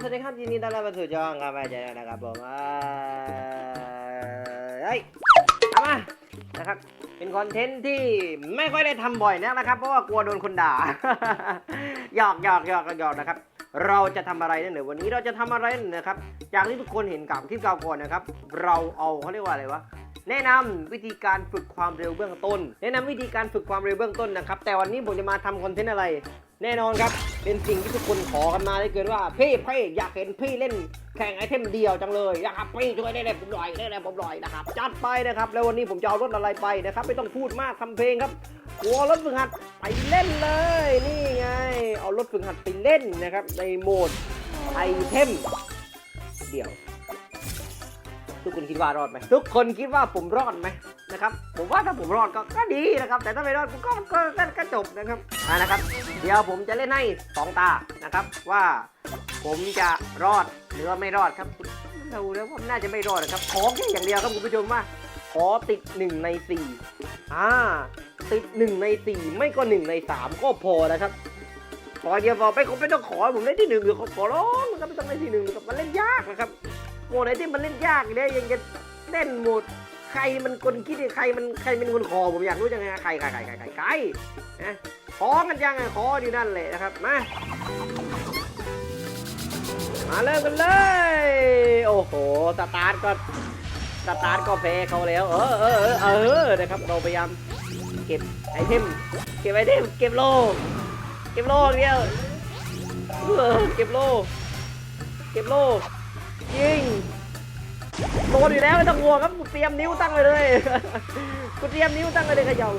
สวัสดีครับยินดีต้อนรับเข้าสู่ช่องครับแม่เจนนะครับผมอ่าเฮ้ยเอามานะครับ เป็นคอนเทนต์ที่ไม่ค่อยได้ทำบ่อยนักนะครับ เพราะว่ากลัวโดนคนด่าหยอกหยอกหยอกหยอกนะครับ เราจะทำอะไรนั่นเดี๋ยวันนี้เราจะทำอะไรนั่นนะครับจากที่ทุกคนเห็นกับคลิปเก่าก่อนนะครับ เราเอาเขาเรียกว่าอะไรวะแนะนำวิธีการฝึกความเร็วเบื้องต้น แนะนำวิธีการฝึกความเร็วเบื้องต้นนะครับ แต่วันนี้ผมจะมาทำคอนเทนต์อะไร แน่นอนครับ เป็นสิ่งที่ทุกคนขอกันมาได้เกินว่า พี่พี่อยากเห็นพี่เล่นแข่งไอเทมเดียวจังเลยนะครับพี่ช่วยได้เลยผมหน่อยได้เลยผมหน่อยนะครับจัดไปนะครับแล้ววันนี้ผมจะเอารถอะไรไปนะครับไม่ต้องพูดมากทำเพลงครับหัวรถฝึกหัดไปเล่นเลยนี่ไง เอารถฝึกหัดไปเล่นนะครับ ในโหมดไอเทมเดียว ทุกคนคิดว่ารอดไหมทุกคนคิดว่าผมรอดไหม นะครับ ผมว่าถ้าผมรอดก็ก็ดีนะครับ แต่ถ้าไม่รอดก็ก็ก็ก็จบนะครับอ่านะครับ เดี๋ยวผมจะเล่นให้สองตานะครับ ว่าผมจะรอดหรือว่าไม่รอดครับดูแล้วว่าน่าจะไม่รอดนะครับ ขอแค่อย่างเดียวครับคุณผู้ชมว่า ขอติดหนึ่งในสี่อ่าติดหนึ่งในสี่ไม่ก็หนึ่งในสามก็พอนะครับขอเดียวพอไปผมไม่ต้องขอผมเล่นที่หนึ่งหรือขอขอร้องนะครับไม่ต้องเล่นที่หนึ่งครับมันเล่นยากนะครับโหมดไหนที่มันเล่นยากเนี่ยยังจะเล่นโหมด ใครมันคนคิดเนี่ยใครมันใครเป็นคนขอผมอยากรู้จังไงใครใครใครใครใครใครนะขอกันยังไงขออยู่นั่นแหละนะครับมามาเริ่มกันเลย โอ้โหสตาร์ทก็สตาร์ทก็แพ้เขาแล้ว เออเออเออเออนะครับเราพยายามเก็บไอเทมเก็บไอเทมเก็บโลเก็บโล่เดียวเออเก็บโลเก็บโลยิง โดนอยู่แล้วไม่ต้องห่วงครับกูเตรียมนิ้วตั้งเลยเลยกูเตรียมนิ้วตั้งเลยเลยเขย่า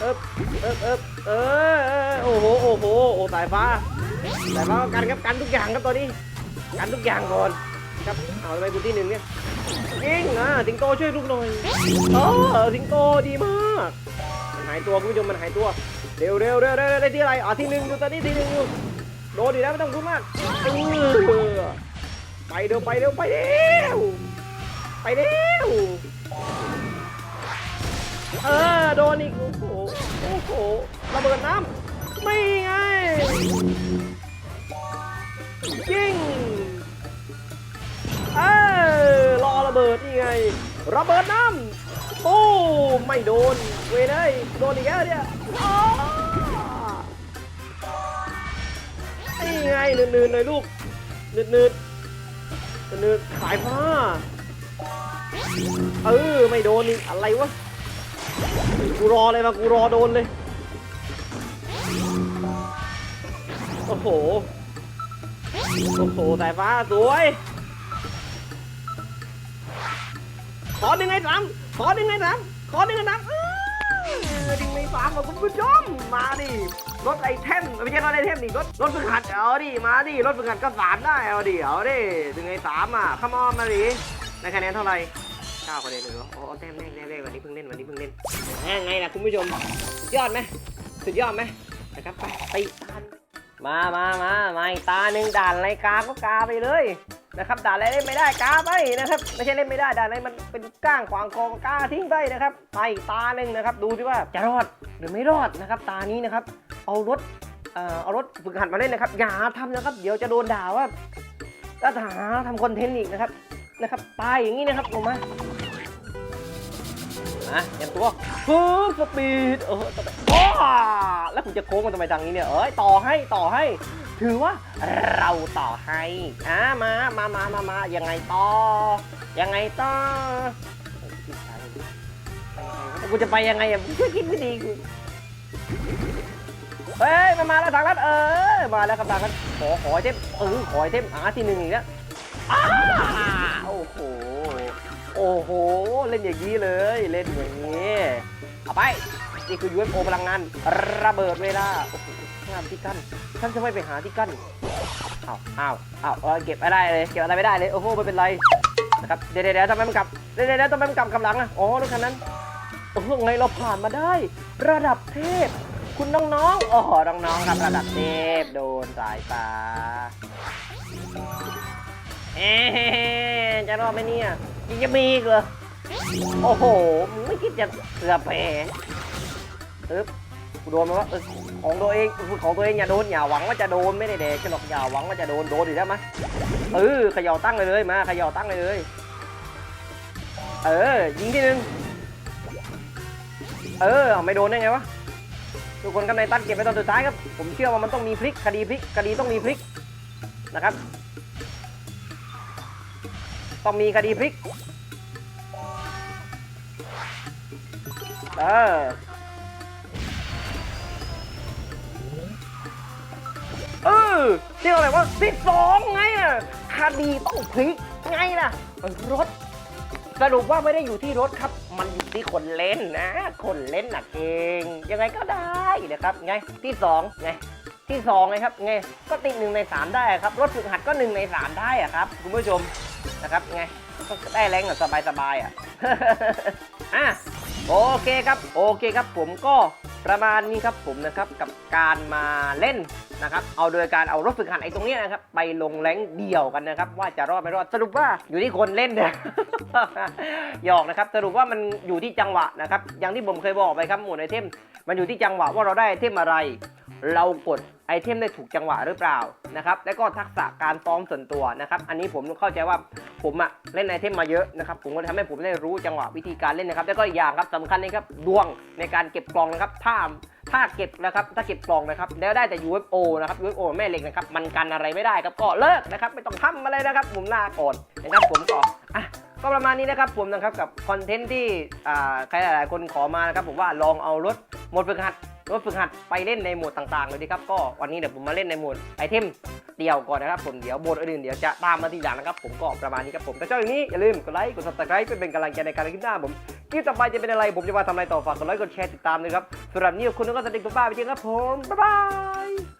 เอิบเอิบเอิบเออเออโอ้โหโอ้โหโอ้สายฟ้าสายฟ้ากันครับกันทุกอย่างครับตอนนี้กันทุกอย่างก่อนครับเอาไปกูที่หนึ่งเนี่ยยิงอะสิงโตช่วยลูกหน่อยเออสิงโตดีมากมันหายตัวคุณผู้ชมมันหายตัวเร็วเร็วเร็วเร็วได้ที่อะไรอะที่หนึ่งอยู่ตอนนี้ที่หนึ่งอยู่ โดนดีแล้วไม่ต้องพูดมากเออไปเร็วไปเร็วไปเร็วไปเร็วเออโดนอีกโอ้โหโอ้โหระเบิดน้ำไม่ไงยิงเออรอระเบิดนี่ไง ระเบิดน้ำโอ้ไม่โดนเว้ยเลยโดนอีกแล้วเนี่ย นี่ไงเนืดๆหน่อยลูกเนืดๆเนืดๆขายผ้าเออไม่โดนนี่อะไรวะกูรอเลยมากูรอโดนเลย โอ้โห โอ้โหสายฟ้าสวย ขอหนึ่งไอ้สามขอหนึ่งไอ้สามขอหนึ่งไอ้สาม ดึงไอ้สามมาคุณผู้ชมมาดิรถไอเทมไม่ใช่รถไอเทมดิรถรถฝึกหัดเอาดิมาดิรถฝึกหัดก็สามได้เอาดิเอาดิถึงไอสามอะขมอนมาดิในคะแนนเท่าไหร่เก้าคะแนนเลยเหรอโอ้แต้มแรกแรกวันนี้เพิ่งเล่นวันนี้เพิ่งเล่นยังไงล่ะคุณผู้ชมสุดยอดไหมสุดยอดไหมนะครับไปตีตามามามามาอีกตาหนึ่งด่านไรกาก็กาไปเลย นะครับด่าอะไรเล่นไม่ได้กาไปนะครับ ไม่ใช่เล่นไม่ได้ด่าอะไรมันเป็นก้างขวางคอก็กาทิ้งไปนะครับไปตาหนึ่งนะครับ ดูสิว่าจะรอดหรือไม่รอดนะครับ ตานี้นะครับ เอารถเอารถฝึกหัดมาเล่นนะครับ อย่าทำนะครับ เดี๋ยวจะโดนด่าว่าถ้าหาทำคอนเทนต์อีกนะครับนะครับตายอย่างนี้นะครับผมมามาเตรียมตัวฟูสปีดเออโอ้แล้วผมจะโค้งมาทำไมทางนี้เนี่ยเอ้ยต่อให้ต่อให้ ถือว่าเราต่อให้อ่ามามามามามายังไงต่อ ยังไงต่อกูจะไปยังไงอะช่วยคิดไม่ดีกูเฮ้ยมามาแล้วทางลัดเออมาแล้วครับทางลัดขอขอเทมเออขอเทมอาที่หนึ่งอีกแล้วอ้าโอ้โหโอ้โห เล่นอย่างนี้เลย เล่นอย่างนี้ เอาไป นี่คือ UFO พลังงานระเบิดเวลาโอ้โหห้ามที่กั้นฉันจะไม่ไปหาที่กั้นอ้าวอ้าวอ้าวเออเก็บไม่ได้เลย เก็บอะไรไม่ได้เลย โอ้โหไม่เป็นไรนะครับ เดี๋ยวเดี๋ยวทำไมมันกลับ เดี๋ยวเดี๋ยวทำไมมันกลับกำลังอะ อ๋อรถคันนั้น โอ้โหไงเราผ่านมาได้ ระดับเทพ คุณน้องๆ โอ้โหน้องๆครับระดับเทพโดนสายฟ้าเอ๊ะจะรอดไหมเนี่ยยังจะมีอีกเหรอ โอ้โห ไม่คิดจะเสือแผล ปึ๊บกูโดนมาว่าเออของตัวเองของตัวเองอย่าโดนอย่าหวังว่าจะโดนไม่ได้แดกกันหรอกอย่าหวังว่าจะโดนโดนอยู่แล้วมั้ยเออขย่าตั้งเลยเลยมาขย่าตั้งเลยเลย เออยิงที่หนึ่งเออไม่โดนได้ไงวะทุกคนครับในตั้นเก็บไปตอนสุดท้ายครับผมเชื่อว่ามันต้องมีพลิกคดีพลิกคดีต้องมีพลิกนะครับ ต้องมีคดีพลิกเออ เรียกอะไรว่าที่สองไงอะคดีต้องพลิกไงล่ะรถสรุปว่าไม่ได้อยู่ที่รถครับ มันอยู่ที่คนเล่นนะ คนเล่นน่ะเก่งยังไงก็ได้นะครับ ไง ที่สองไง ที่สองไงครับ ไง ก็ติดหนึ่งในสามได้ครับ รถฝึกหัดก็หนึ่งในสามได้อะครับ คุณผู้ชม นะครับ ไง ก็ได้แรงอะสบายๆอะ อะ โอเคครับ โอเคครับ ผมก็ ประมาณนี้ครับผมนะครับกับการมาเล่นนะครับเอาโดยการเอารถฝึกหัดไอ้ตรงนี้นะครับไปลงแรงเดี่ยวกันนะครับ ว่าจะรอดไม่รอดสรุปว่าอยู่ที่คนเล่นเนี่ยหยอกนะครับสรุปว่ามันอยู่ที่จังหวะนะครับอย่างที่ผมเคยบอกไปครับหมวดไอเทมมันอยู่ที่จังหวะว่าเราได้ไอเทมอะไร เรากดไอเทมได้ถูกจังหวะหรือเปล่านะครับแล้วก็ทักษะการซ้อมส่วนตัวนะครับ อันนี้ผมเข้าใจว่าผมอะเล่นไอเทมมาเยอะนะครับผมก็ทำให้ผมได้รู้จังหวะวิธีการเล่นนะครับ แล้วก็อีกอย่างครับสำคัญเลยครับดวงในการเก็บกล่องนะครับถ้าถ้าเก็บนะครับถ้าเก็บกล่องนะครับแล้วได้แต่ UFO นะครับ UFO แม่เหล็กนะครับมันกันอะไรไม่ได้ครับก็เลิกนะครับไม่ต้องทำอะไรนะครับผมลาก่อนนะครับผมก็อะก็ประมาณนี้นะครับผมนะครับกับคอนเทนต์ที่อ่าใครหลายๆคนขอมานะครับผมว่าลองเอารถหมดฝึกหัด รถฝึกหัดไปเล่นในโหมดต่างๆเลยดีครับก็วันนี้เดี๋ยวผมมาเล่นในโหมดไอเทมเดียวก่อนนะครับผมเดี๋ยวโหมดอื่นเดี๋ยวจะตามมาทีหลังนะครับผมก็ประมาณนี้ครับผมถ้าชอบอย่างนี้อย่าลืมกดไลค์กด subscribe เพื่อเป็นกำลังใจในการคลิปหน้าผมคลิปต่อไปจะเป็นอะไรผมจะมาทำอะไรต่อฝากกดไลค์กดแชร์ติดตามเลยครับสำหรับนี้ขอบคุณแล้วก็สวัสดีคุณป้าไปเจอกันครับผมบ๊ายบาย